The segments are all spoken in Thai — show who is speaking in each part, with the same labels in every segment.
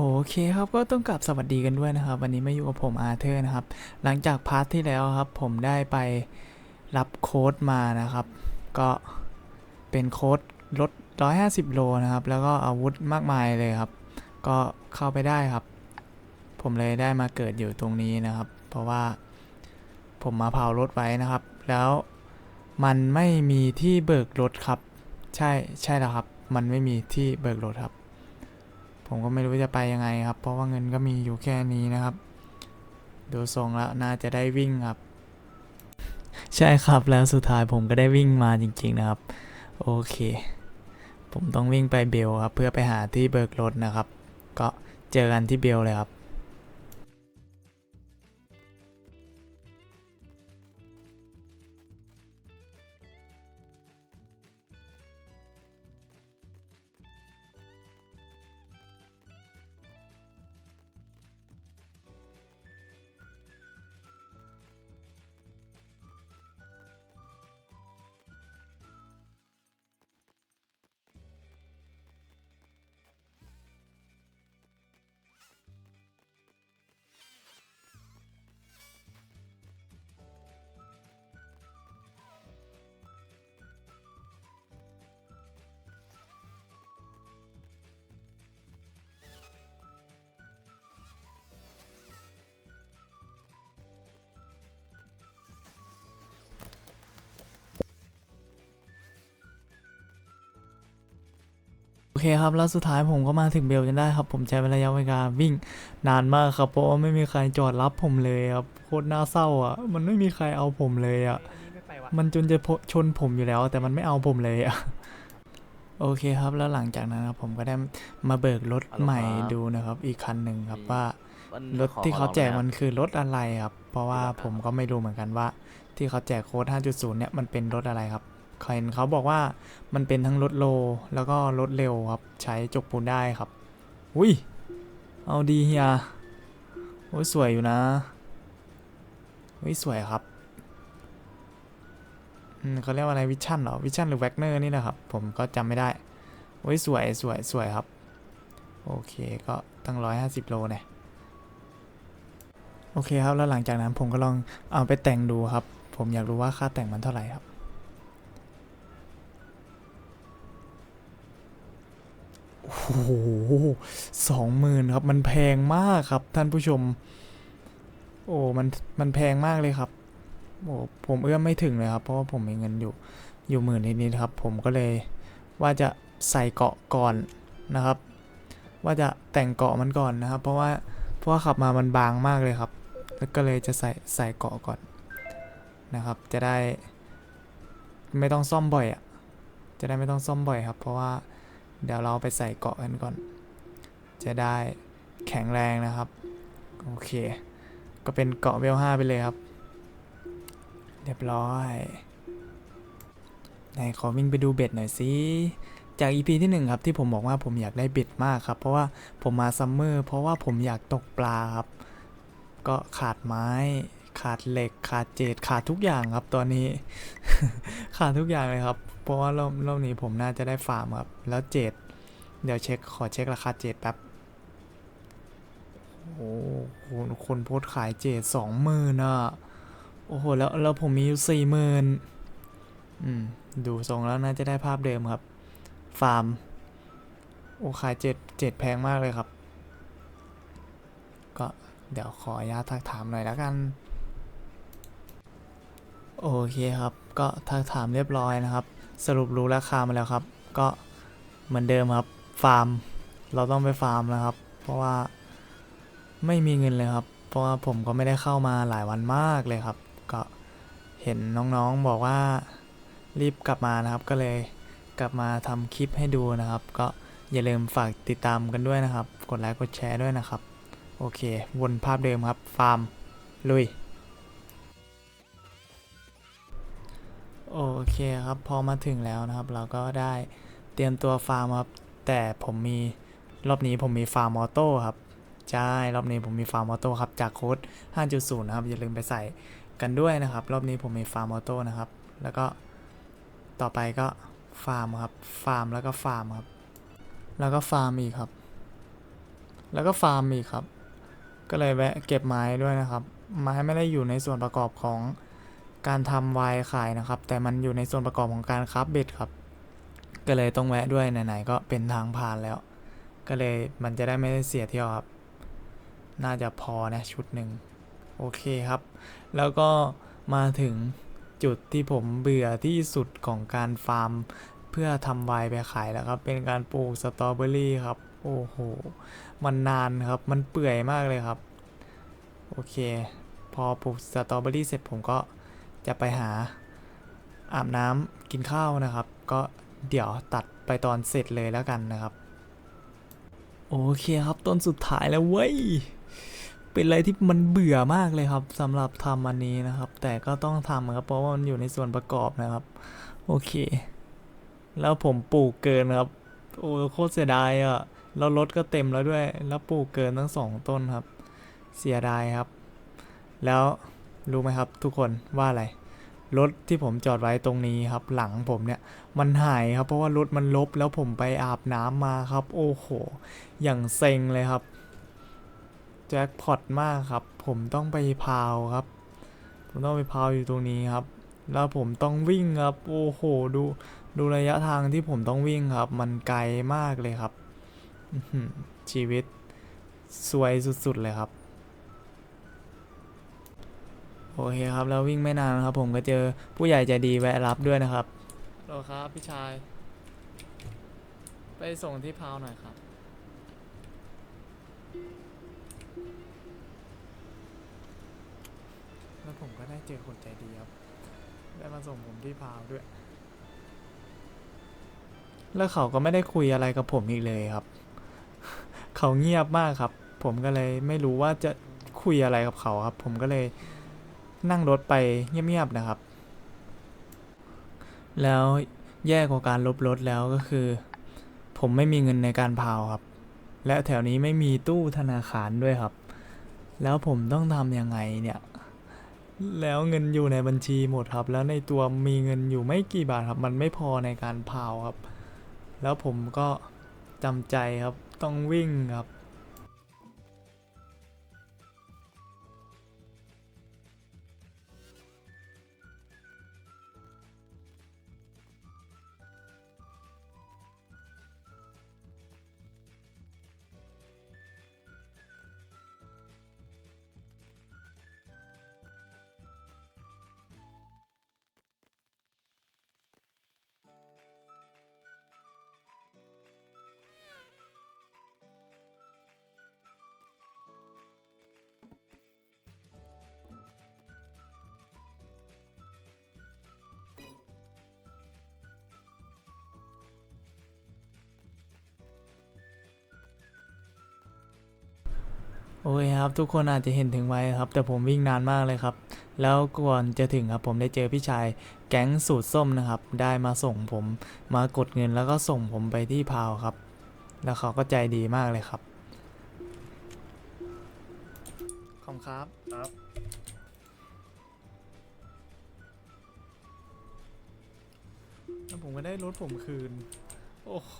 Speaker 1: โอเคครับก็ต้องกลับสวัสดีกันด้วยนะครับ วันนี้มาอยู่กับผมอาร์เธอร์นะครับ หลังจากพาร์ทที่แล้วครับ ผมได้ไปรับโค้ดมานะครับ ก็เป็นโค้ดลด 150 โลนะครับ แล้วก็อาวุธมากมายเลยครับ ก็เข้าไปได้ครับ ผมเลยได้มาเกิดอยู่ตรงนี้นะครับ เพราะว่าผมมาเผารถไว้นะครับ แล้วมันไม่มีที่เบิกรถครับ ใช่ใช่แล้วครับ มันไม่มีที่เบิกรถครับ ผมก็ไม่รู้จะไปยังไงครับ เพราะว่าเงินก็มีอยู่แค่นี้นะครับ ดูทรงแล้วน่าจะได้วิ่งครับ ใช่ครับแล้วสุดท้ายผมก็ได้วิ่งมาจริง ๆนะครับ โอเค ผมต้องวิ่งไปเบลครับ เพื่อไปหาที่เบิกรถนะครับ ก็เจอกันที่เบลเลยครับ อเคครับ แล้วสุดท้ายผมก็มาถึงเบลจนได้ครับ ผมใช้ระยะเวลาวิ่งนานมากครับ เพราะว่าไม่มีใครจอดรับผมเลยครับ โคตรน่าเศร้าอะ มันไม่มีใครเอาผมเลยอะ มันจนจะพชนผมอยู่แล้ว แต่มันไม่เอาผมเลยอะ โอเคครับ แล้วหลังจากนั้นครับผมก็ได้มาเบิกรถ
Speaker 2: ฮัลโหล
Speaker 1: ใหม่
Speaker 2: ครับ
Speaker 1: ดูนะครับ อีกคันหนึ่งครับว่า
Speaker 2: มัน
Speaker 1: รถ
Speaker 2: ขอ
Speaker 1: ที่เขา
Speaker 2: ขอลอง
Speaker 1: แจก
Speaker 2: หอย
Speaker 1: มัน
Speaker 2: อะ
Speaker 1: คือรถอะไรครับ เพราะว่า
Speaker 2: ครับ
Speaker 1: ผมก็ไม่รู้เหมือนกันว่า ที่เขาแจกโค้ด5.0 เนี่ยมันเป็นรถอะไรครับ เห็นเขาบอกว่ามันเป็นทั้งรถโลแล้วก็รถเร็วครับ ใช้จกปูนได้ครับ อุ้ย เอาดีเฮีย โอ้ยสวยอยู่นะอุ้ยสวยครับอืมเขาเรียกว่าอะไรวิชั่นเหรอ วิชั่นหรือแวกเนอร์นี่นะครับ ผมก็จำไม่ได้โอ้ยสวยสวยสวยครับ โอเคก็ตั้ง150โลเนี่ยโอเคครับ แล้วหลังจากนั้นผมก็ลองเอาไปแต่งดูครับ ผมอยากรู้ว่าค่าแต่งมันเท่าไหร่ครับ โอ้โหสองหมื่นครับ มันแพงมากครับท่านผู้ชม โอ้มันมันแพงมากเลยครับโอ้ผมเอื้อมไม่ถึงเลยครับ เพราะว่าผมมีเงินอยู่อยู่หมื่นนิดๆครับ ผมก็เลยว่าจะใส่เกาะก่อนนะครับ ว่าจะแต่งเกาะมันก่อนนะครับ เพราะว่าเพราะว่าขับมามันบางมากเลยครับแล้วก็เลยจะใส่ใส่เกาะก่อนนะครับ จะได้ไม่ต้องซ่อมบ่อยอะ่ะ จะได้ไม่ต้องซ่อมบ่อยครับ เพราะว่า เดี๋ยวเราไปใส่เกาะกันก่อน จะได้แข็งแรงนะครับ โอเค ก็เป็นเกาะเวลห้าไปเลยครับ เรียบร้อยไหนขอวิ่งไปดูเบ็ดหน่อยสิ จาก EP ที่หนึ่งครับ ที่ผมบอกว่าผมอยากได้เบ็ดมากครับ เพราะว่าผมมาซัมเมอร์เพราะว่าผมอยากตกปลาครับ ก็ขาดไม้ ขาดเหล็ก ขาดเจดขาดทุกอย่างครับตอนนี้ ขาดทุกอย่างเลยครับ เพราะว่ารอบรอบนี้ผมน่าจะได้ฟาร์มครับ แล้วเจดเดี๋ยวเช็คขอเช็คราคาเจดแป๊บโอ้โหคนคนโพสขายเจดสองหมื่นอะ โอ้โห แล้วแล้วผมมีอยู่สี่หมื่นอืม ดูทรงแล้วน่าจะได้ภาพเดิมครับ ฟาร์ม โอ้ขายเจ็ดเจ็ดแพงมากเลยครับ ก็เดี๋ยวขออนุญาตทักถามหน่อยแล้วกัน โอเคครับ ก็ทักถามเรียบร้อยนะครับ สรุปรู้ราคามาแล้วครับ ก็เหมือนเดิมครับ ฟาร์ม เราต้องไปฟาร์มแล้วครับ เพราะว่าไม่มีเงินเลยครับ เพราะว่าผมก็ไม่ได้เข้ามาหลายวันมากเลยครับ ก็เห็นน้องๆบอกว่ารีบกลับมานะครับ ก็เลยกลับมาทำคลิปให้ดูนะครับ ก็อย่าลืมฝากติดตามกันด้วยนะครับ กดไลค์กดแชร์ด้วยนะครับ โอเค วนภาพเดิมครับ ฟาร์ม ลุย โอเคครับ พอมาถึงแล้วนะครับ เราก็ได้เตรียมตัวฟาร์มครับ แต่ผมมีรอบนี้ผมมีฟาร์มออโต้ครับ ใช่ รอบนี้ผมมีฟาร์มออโต้ครับ จากโค้ด 5.0 นะครับ อย่าลืมไปใส่กันด้วยนะครับ รอบนี้ผมมีฟาร์มออโต้นะครับ แล้วก็ต่อไปก็ฟาร์มครับ ฟาร์มแล้วก็ฟาร์มครับ แล้วก็ฟาร์มอีกครับ แล้วก็ฟาร์มอีกครับ ก็เลยแวะเก็บไม้ด้วยนะครับ ไม้ไม่ได้อยู่ในส่วนประกอบของ การทำไวน์ขายนะครับ แต่มันอยู่ในส่วนประกอบของการคราฟเบ็ดครับ ก็เลยต้องแวะด้วยไหนๆก็เป็นทางผ่านแล้ว ก็เลยมันจะได้ไม่ได้เสียเที่ยวครับ น่าจะพอนะชุดหนึ่งโอเคครับ แล้วก็มาถึงจุดที่ผมเบื่อที่สุดของการฟาร์ม เพื่อทำไวน์ไปขายแล้วครับ เป็นการปลูกสตรอเบอรี่ครับ โอ้โห มันนานครับ มันเปื่อยมากเลยครับ โอเค พอปลูกสตรอเบอรี่เสร็จผมก็ จะไปหาอาบน้ำกินข้าวนะครับ ก็เดี๋ยวตัดไปตอนเสร็จเลยแล้วกันนะครับ โอเคครับต้นสุดท้ายแล้วเว้ย เป็นอะไรที่มันเบื่อมากเลยครับสำหรับทำอันนี้นะครับ แต่ก็ต้องทำครับ เพราะว่ามันอยู่ในส่วนประกอบนะครับ โอเค แล้วผมปลูกเกินครับ โอ้โคตรเสียดายอะแล้วรถก็เต็มแล้วด้วย แล้วปลูกเกินทั้งสองต้นครับ เสียดายครับ แล้ว รู้ไหมครับทุกคนว่าอะไร รถที่ผมจอดไว้ตรงนี้ครับ หลังผมเนี่ย มันหายครับ เพราะว่ารถมันลบแล้วผมไปอาบน้ำมาครับ โอ้โห อย่างเซ็งเลยครับ แจ็คพอตมากครับ ผมต้องไปพาวครับ ผมต้องไปพาวอยู่ตรงนี้ครับ แล้วผมต้องวิ่งครับ โอ้โห ดูดูระยะทางที่ผมต้องวิ่งครับ มันไกลมากเลยครับชีวิตสวยสุดๆเลยครับ โอเคครับแล้ววิ่งไม่นานครับ ผมก็เจอผู้ใหญ่ใจดีแวะรับด้วยนะครับโลครับพี่ชาย ไปส่งที่พาวหน่อยครับ แล้วผมก็ได้เจอคนใจดีครับ ได้มาส่งผมที่พาวด้วย แล้วเขาก็ไม่ได้คุยอะไรกับผมอีกเลยครับ เขาเงียบมากครับ ผมก็เลยไม่รู้ว่าจะคุยอะไรกับเขาครับ ผมก็เลย นั่งรถไปเงียบๆนะครับ แล้วแย่กว่าการลบรถแล้วก็คือ ผมไม่มีเงินในการพาวครับ และแถวนี้ไม่มีตู้ธนาคารด้วยครับ แล้วผมต้องทำยังไงเนี่ย แล้วเงินอยู่ในบัญชีหมดครับ แล้วในตัวมีเงินอยู่ไม่กี่บาทครับ มันไม่พอในการพาวครับ แล้วผมก็จำใจครับต้องวิ่งครับ โอเคครับทุกคนอาจจะเห็นถึงไว้ครับ แต่ผมวิ่งนานมากเลยครับ แล้วก่อนจะถึงครับผมได้เจอพี่ชายแก๊งสูตรส้มนะครับ ได้มาส่งผมมากดเงินแล้วก็ส่งผมไปที่พาวครับ แล้วเขาก็ใจดีมากเลยครับขอบคุณครับ
Speaker 2: ครับ
Speaker 1: แล้วผมก็ได้รถผมคืน โอ้โห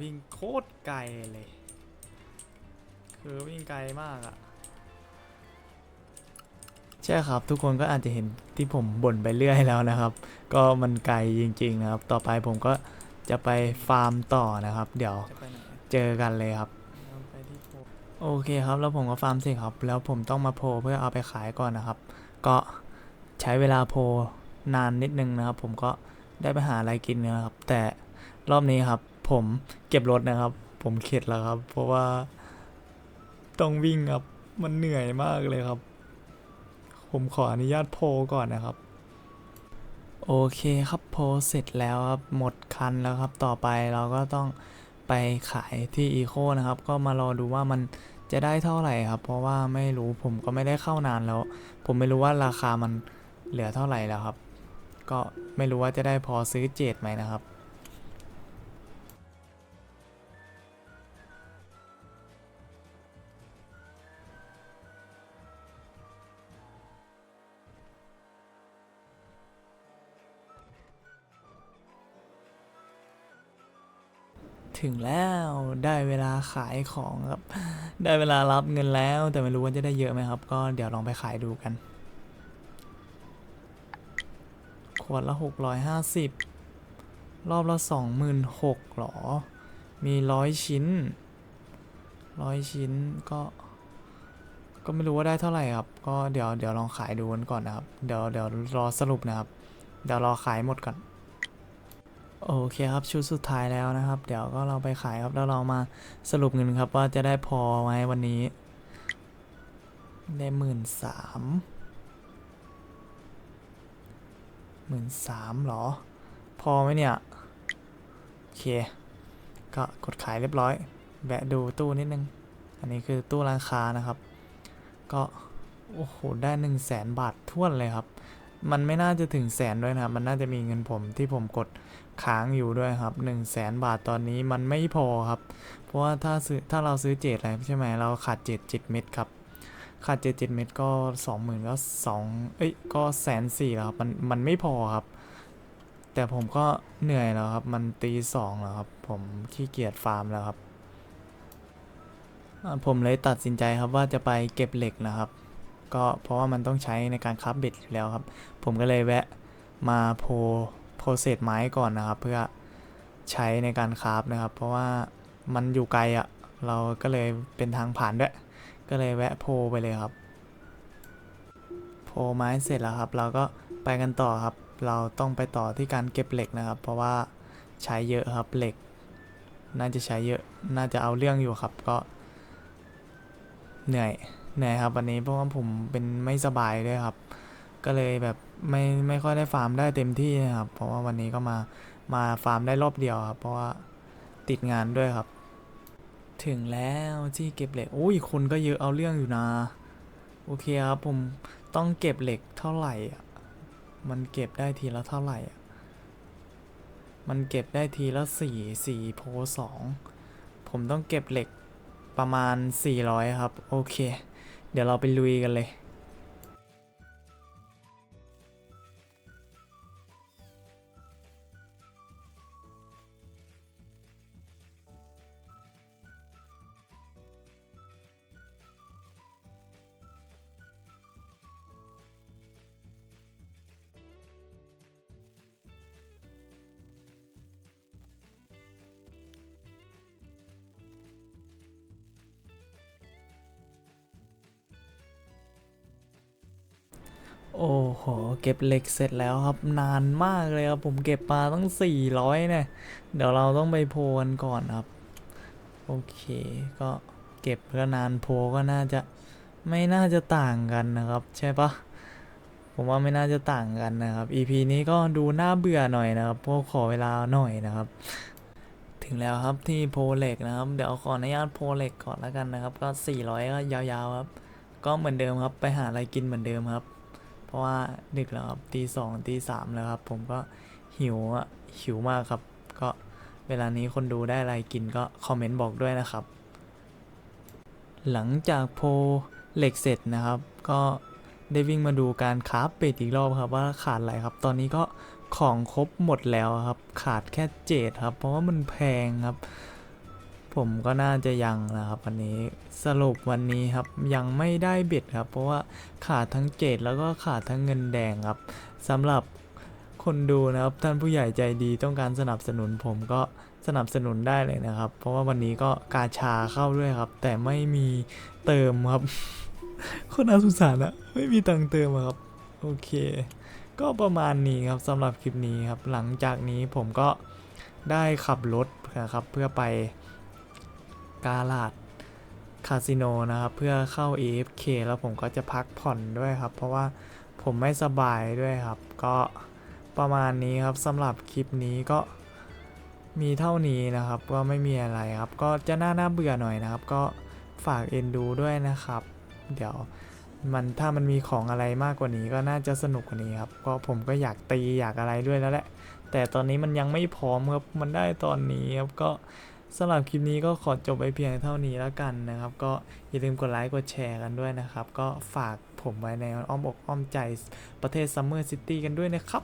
Speaker 1: วิ่งโคตรไกลเลย คือวิ่งไกลมากอะใช่ครับ ทุกคนก็อาจจะเห็นที่ผมบ่นไปเรื่อยแล้วนะครับ ก็มันไกลจริง ๆ นะครับ ต่อไปผมก็จะไปฟาร์มต่อนะครับ เดี๋ยวเจอกันเลยครับโอเคครับ แล้วผมก็ฟาร์มเสร็จครับ แล้วผมต้องมาโพลเพื่อเอาไปขายก่อนนะครับ ก็ใช้เวลาโพลนานนิดนึงนะครับ ผมก็ได้ไปหาอะไรกินนะครับ แต่รอบนี้ครับ ผมเก็บรถนะครับ ผมเข็ดแล้วครับ เพราะว่า ต้องวิ่งครับ มันเหนื่อยมากเลยครับ ผมขออนุญาตโพลก่อนนะครับ โอเคครับโพลเสร็จแล้วครับ หมดคันแล้วครับ ต่อไปเราก็ต้องไปขายที่อีโคนะครับ ก็มารอดูว่ามันจะได้เท่าไหร่ครับ เพราะว่าไม่รู้ผมก็ไม่ได้เข้านานแล้ว ผมไม่รู้ว่าราคามันเหลือเท่าไหร่แล้วครับ ก็ไม่รู้ว่าจะได้พอซื้อเจดไหมนะครับ ถึงแล้วได้เวลาขายของครับ ได้เวลารับเงินแล้ว แต่ไม่รู้ว่าจะได้เยอะไหมครับ ก็เดี๋ยวลองไปขายดูกัน ขวดละหกร้อยห้าสิบรอบละสองหมื่นหกหรอ มีร้อยชิ้นร้อยชิ้นก็ ก็ไม่รู้ว่าได้เท่าไหร่ครับ ก็เดี๋ยวเดี๋ยวลองขายดูกันก่อนนะครับ เดี๋ยวเดี๋ยวรอสรุปนะครับ เดี๋ยวรอขายหมดก่อน โอเคครับชุดสุดท้ายแล้วนะครับ เดี๋ยวก็เราไปขายครับแล้วเรามาสรุปเงินครับว่าจะได้พอไหมวันนี้ ได้หมื่นสามหมื่นสามหรอ พอไหมเนี่ย โอเค ก็กดขายเรียบร้อยแบะดูตู้นิดนึง อันนี้คือตู้ราคานะครับ ก็ โอ้โห ได้หนึ่งแสนบาทท้วนเลยครับ มันไม่น่าจะถึงแสนด้วยนะครับ มันน่าจะมีเงินผมที่ผมกดค้างอยู่ด้วยครับ1 0 0 0 0แสนบาทตอนนี้มันไม่พอครับ เพราะว่าถ้าซื้อถ้าเราซื้อเจ็ดอะไรใช่ไหมเราขาดเจ็ดเจ็ดเม็ดครับ ขาดเจ็ดเจ็ดเม็ดก็สองหมื่นก็สองเอ้ยก็แสนสี่แล้วครับมันมันไม่พอครับ แต่ผมก็เหนื่อยแล้วครับ มันตีสองแล้วครับ ผมขี้เกียจฟาร์มแล้วครับ ผมเลยตัดสินใจครับว่าจะไปเก็บเหล็กนะครับ ก็เพราะว่ามันต้องใช้ในการคับเบ็ดอยู่แล้วครับ ผมก็เลยแวะมาโพโพเศษไม้ก่อนนะครับ เพื่อใช้ในการคราฟนะครับ เพราะว่ามันอยู่ไกลอะ่ะเราก็เลยเป็นทางผ่านด้วย ก็เลยแวะโพไปเลยครับ โพไม้เสร็จแล้วครับ เราก็ไปกันต่อครับ เราต้องไปต่อที่การเก็บเหล็กนะครับ เพราะว่าใช้เยอะครับเหล็ก น่าจะใช้เยอะน่าจะเอาเรื่องอยู่ครับก็เหนื่อย เหนื่อยครับวันนี้เพราะว่าผมเป็นไม่สบายด้วยครับ ก็เลยแบบไม่ไม่ค่อยได้ฟาร์มได้เต็มที่นะครับ เพราะว่าวันนี้ก็มามาฟาร์มได้รอบเดียวครับ เพราะว่าติดงานด้วยครับ ถึงแล้วที่เก็บเหล็กโอ้ยคนก็เยอะเอาเรื่องอยู่นะ โอเคครับผมต้องเก็บเหล็กเท่าไหร่อะมันเก็บได้ทีละเท่าไหร่อะมันเก็บได้ทีละสี่สี่โพสองผมต้องเก็บเหล็กประมาณ 400 ครับ โอเค เดี๋ยวเราไปลุยกันเลย โอ้โห เก็บเหล็กเสร็จแล้วครับ นานมากเลยครับ ผมเก็บมาตั้ง 400 เนี่ย เดี๋ยวเราต้องไปโพลกันก่อนครับ โอเค ก็เก็บก็นานโพลก็น่าจะไม่น่าจะต่างกันนะครับ ใช่ปะผมว่าไม่น่าจะต่างกันนะครับ EP นี้ก็ดูน่าเบื่อหน่อยนะครับพราะขอเวลาหน่อยนะครับ ถึงแล้วครับที่โพลเหล็กนะครับ เดี๋ยวขออนุญาตโพลเหล็กก่อนแล้วกันนะครับ ก็ 400 ก็ยาวๆครับ ก็เหมือนเดิมครับ ไปหาอะไรกินเหมือนเดิมครับ เพราะว่าดึกแล้วครับตีสองตีสามแล้วครับ ผมก็หิวอะหิวมากครับ ก็เวลานี้คนดูได้อะไรกินก็คอมเมนต์บอกด้วยนะครับ หลังจากโพลเหล็กเสร็จนะครับ ก็ได้วิ่งมาดูการคราฟเป็ดอีกรอบครับว่าขาดอะไรครับ ตอนนี้ก็ของครบหมดแล้วครับ ขาดแค่เจดครับ เพราะว่ามันแพงครับ ผมก็น่าจะยังนะครับวันนี้สรุปวันนี้ครับยังไม่ได้เบ็ดครับ เพราะว่าขาดทั้งเจดแล้วก็ขาดทั้งเงินแดงครับสำหรับคนดูนะครับท่านผู้ใหญ่ใจดีต้องการสนับสนุนผมก็สนับสนุนได้เลยนะครับ เพราะว่าวันนี้ก็กาชาเข้าด้วยครับ แต่ไม่มีเติมครับ คนน่าสงสารอะไม่มีตังเติมอะครับ โอเค ก็ประมาณนี้ครับสำหรับคลิปนี้ครับ หลังจากนี้ผมก็ได้ขับรถนะครับเพื่อไป กาลาดคาสิโนนะครับ เพื่อเข้า AFK แล้วผมก็จะพักผ่อนด้วยครับ เพราะว่าผมไม่สบายด้วยครับ ก็ประมาณนี้ครับสำหรับคลิปนี้ก็มีเท่านี้นะครับ ก็ไม่มีอะไรครับ ก็จะน่าน่าเบื่อหน่อยนะครับ ก็ฝากเอ็นดูด้วยนะครับ เดี๋ยวมันถ้ามันมีของอะไรมากกว่านี้ก็น่าจะสนุกกว่านี้ครับ ก็ผมก็อยากตีอยากอะไรด้วยแล้วแหละ แต่ตอนนี้มันยังไม่พร้อมครับ มันได้ตอนนี้ครับก็ สำหรับคลิปนี้ก็ขอจบไปเพียงเท่านี้แล้วกันนะครับ ก็อย่าลืมกดไลค์กดแชร์กันด้วยนะครับ ก็ฝากผมไว้ในอ้อมอกอ้อมใจประเทศซัมเมอร์ซิตี้กันด้วยนะครับ